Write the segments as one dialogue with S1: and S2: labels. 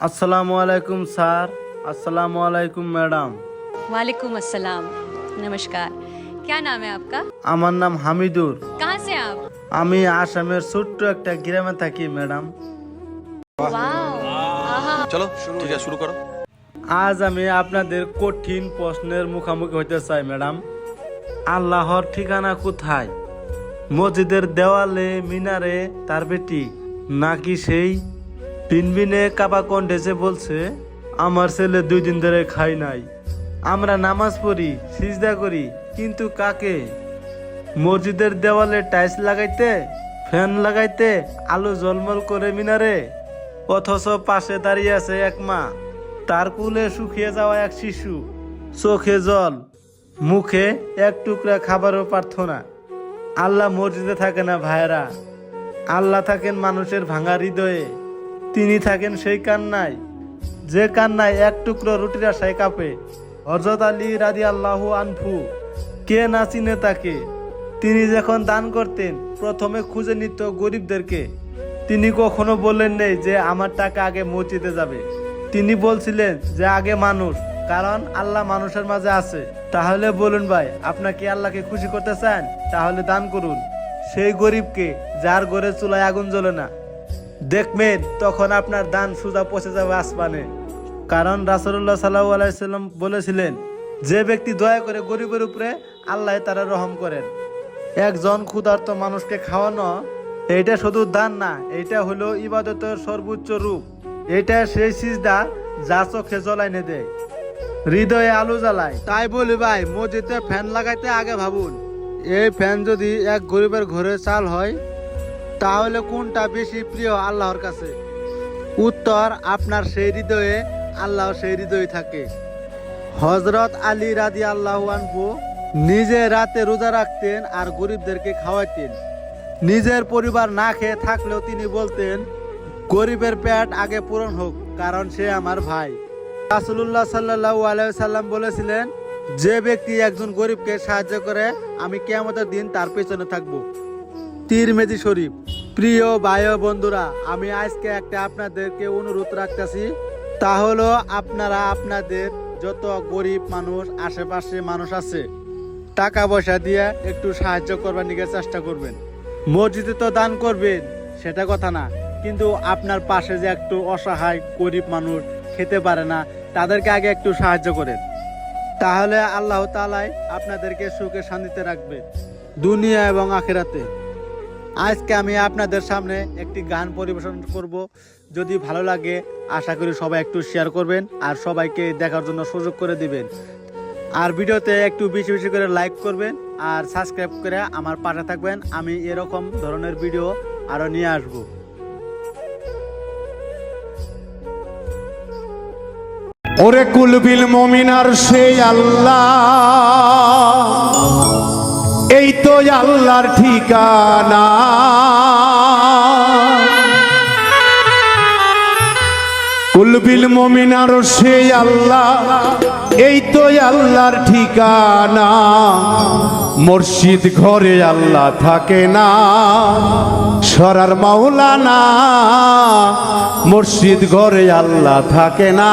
S1: আসসালামু আলাইকুম স্যার আসসালামু আলাইকুম ম্যাডাম
S2: वालेकुम अस्सलाम नमस्कार क्या नाम है आपका
S1: আমার নাম হামিদুর
S2: कहाँ से हैं आप
S1: আমি আসামের ছোট্ট একটা গ্রামে থাকি ম্যাডাম
S2: वाओ आहा
S3: চলো ঠিক আছে শুরু করো
S1: আজ আমি আপনাদের কঠিন প্রশ্নের মুখোমুখি হতে চাই ম্যাডাম আল্লাহর ঠিকানা কোথায় মসজিদের দেওয়ালে মিনারে তার বেটি নাকি সেই পিনবিনে কাবা কণ্ঠেছে বলছে, আমার ছেলে দুই দিন ধরে খাই নাই। আমরা নামাজ পড়ি, সিজদা করি, কিন্তু কাকে? মসজিদের দেওয়ালে টাইলস লাগাইতে, ফ্যান লাগাইতে আলো জলমল করে মিনারে? অথচ পাশে দাঁড়িয়ে আছে এক মা। তার কুলে শুকিয়ে যাওয়া এক শিশু। চোখে জল, মুখে এক টুকরা খাবারও প্রার্থনা। আল্লাহ মসজিদে থাকে না ভাইরা আল্লাহ থাকেন মানুষের ভাঙা হৃদয়ে। তিনি থাকেন সেই কান্নায়। যে কান্নায় এক টুকরো রুটির আশায় কাঁপে। হজরত আলী রাদি আল্লাহ আনফু কে না চিনে তাকে? তিনি যখন দান করতেন, প্রথমে খুঁজে নিত গরিবদেরকে। তিনি কখনো বললেন নেই যে, আমার টাকা আগে মসজিদে যাবে। তিনি বলছিলেন যে, আগে মানুষ, কারণ আল্লাহ মানুষের মাঝে আছে। তাহলে বলুন ভাই আপনাকে আল্লাহকে খুশি করতে চান? তাহলে দান করুন। সেই গরিবকে, যার ঘরে চুলায় আগুন জ্বলে না দেখবেন তখন আপনার দান সুজা পচে যাবে আসমানে। কারণ রাসুল্লাহ সাল্লাহ আলাইসাল্লাম বলেছিলেন, যে ব্যক্তি দয়া করে গরিবের উপরে আল্লাহ তারা রহম করেন। একজন ক্ষুধার্ত মানুষকে খাওয়ানো, এইটা শুধু দান না, এইটা হলো ইবাদতের সর্বোচ্চ রূপ। এটা সেই সিজদা যা চোখে জ্বলাইনে দেয়। হৃদয়ে আলো জ্বালায়। তাই বলি ভাই, মসজিদে ফ্যান লাগাইতে আগে ভাবুন। এই ফ্যান যদি এক গরিবের ঘরে চাল হয় তাহলে কোনটা বেশি প্রিয় আল্লাহর কাছে? উত্তর, আপনার সেই হৃদয়ে আল্লাহ সেই হৃদয়ে থাকে। হজরত আলী রাদি আল্লাহ আনহু নিজে রাতে রোজা রাখতেন আর গরিবদেরকে খাওয়াইতেন। নিজের পরিবার না খেয়ে থাকলেও তিনি বলতেন, গরিবের পেট আগে পূরণ হোক, কারণ সে আমার ভাই। রাসুল্লাহ সাল্লাহু আলাইসাল্লাম বলেছিলেন, যে ব্যক্তি একজন গরিবকে সাহায্য করে, আমি কেয়ামতের দিন তার পেছনে থাকব। তিরমেজি শরীফ। প্রিয় ভাই বন্ধুরা, আমি আজকে একটা আপনাদেরকে অনুরোধ রাখতেছি। তা হলো, আপনারা আপনাদের যত গরিব মানুষ, আশেপাশে মানুষ আছে, টাকা পয়সা দিয়ে একটু সাহায্য করবার দিকে চেষ্টা করবেন। মসজিদে তো দান করবেন, সেটা কথা না। কিন্তু আপনার পাশে যে একটু অসহায় গরিব মানুষ খেতে পারে না, তাদেরকে আগে একটু সাহায্য করেন। তাহলে আল্লাহ তালাই আপনাদেরকে সুখে শান্তিতে রাখবে, দুনিয়া এবং আখেরাতে। আজকে আমি আপনাদের সামনে একটি গান পরিবেশন করব। যদি ভালো লাগে, আশা করি সবাই একটু শেয়ার করবেন আর সবাইকে দেখার জন্য সুযোগ করে দিবেন। আর ভিডিওতে একটু বেশি বেশি করে লাইক করবেন আর সাবস্ক্রাইব করে আমার পাশে থাকবেন। আমি এরকম ধরনের ভিডিও আরও নিয়ে আসব।
S4: ওরে কুলবিল মমিনার সেই আল্লাহ। এই তো আল্লাহর ঠিকানা। কুলবিল মমিনার সেই আল্লাহ, এই তো আল্লাহর ঠিকানা। মসজিদ ঘরে আল্লাহ থাকে না, সরার মাওলানা। মসজিদ ঘরে আল্লাহ থাকে না।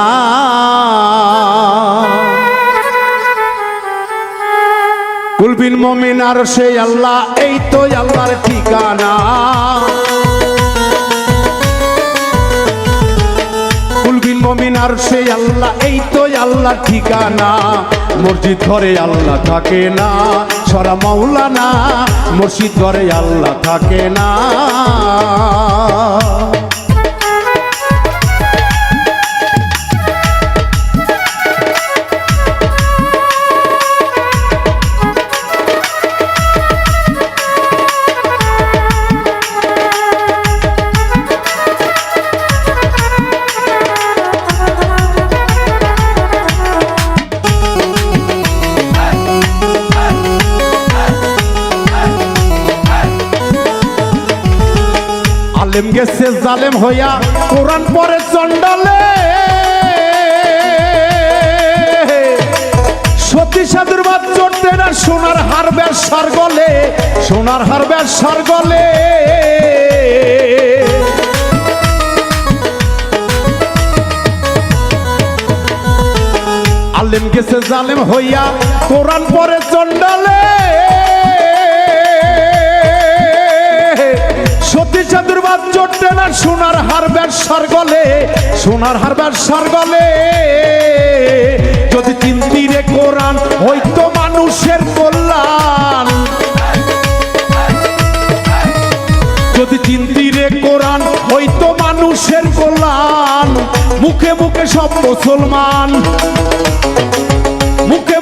S4: কুলবিন মমিন আর সেই আল্লাহ, এই তো আল্লাহর ঠিকানা। মমিন আর সেই আল্লাহ, এই তো ঠিকানা। মসজিদ ঘরে আল্লাহ থাকে না, সরা মাওলানা মসজিদ ঘরে আল্লাহ থাকে না। আলেম গেছে, জালেম হইয়া কোরআন পরে চন্ডালে সতী সাধুর বাদ চড়তে না, সোনার হার ব্যবসার গলে, সোনার হার ব্যবসার গলে। আলেম গেছে, জালেম হইয়া কোরআন পরে চন্ডালে সোনার হার ব্যবসার গলে সোনার হার ব্যবসার গলে যদি চিন্তিরে কোরআন হইতো মানুষের কল্যাণ। যদি চিন্তিরে কোরআন হইতো মানুষের কল্যাণ। মুখে মুখে সব মুসলমান।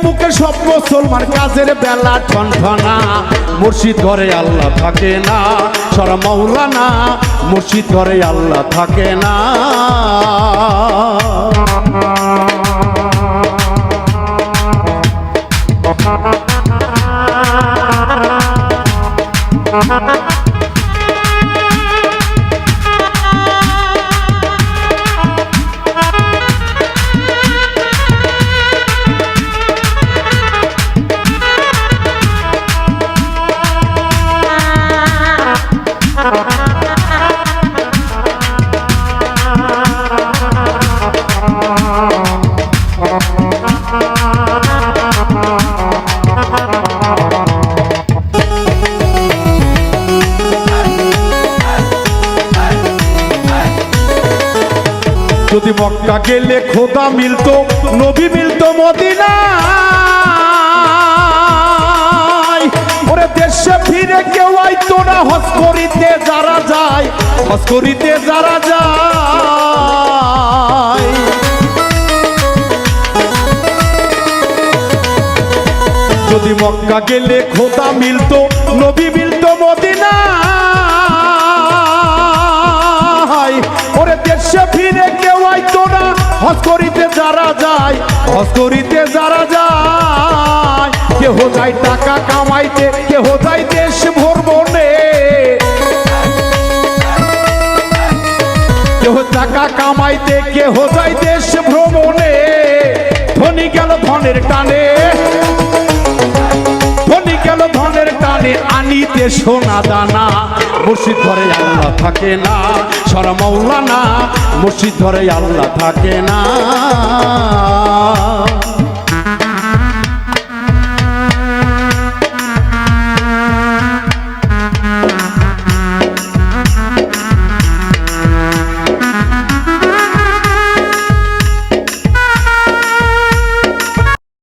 S4: মুখে সব মুসলমান কাজের বেলা ঠনঠনা। মুর্শিদ ঘরে আল্লাহ থাকে না, সরা মৌলানা মুর্শিদ ঘরে আল্লাহ থাকে না। যদি মক্কা গেলে খোদা মিলতো, নবী মিলতো মদিনা ওরে দেশে ফিরে কেউ আইতো না, হজ করিতে যারা যায়, হজ করিতে যারা যায় যদি মক্কা গেলে খোদা মিলতো, নবী মিলতো মদিনা। ওরে দেশে ফিরে কেউ আইতো না, হজ করিতে যারা যায়, হজ করিতে যারা যায়। কেহ যায় টাকা কামাইতে, কেহ যায় দেশ ভ্রমণে। কেহ টাকা কামাইতে, কেহ যায় দেশ ভ্রমণে। ধনী গেল ধনের টানে টানে আনিতে সোনা দানা, মুর্শিদ ধরে আল্লাহ থাকে না। সরা মৌলানা মুর্শিদ ধরে আল্লাহ থাকে না।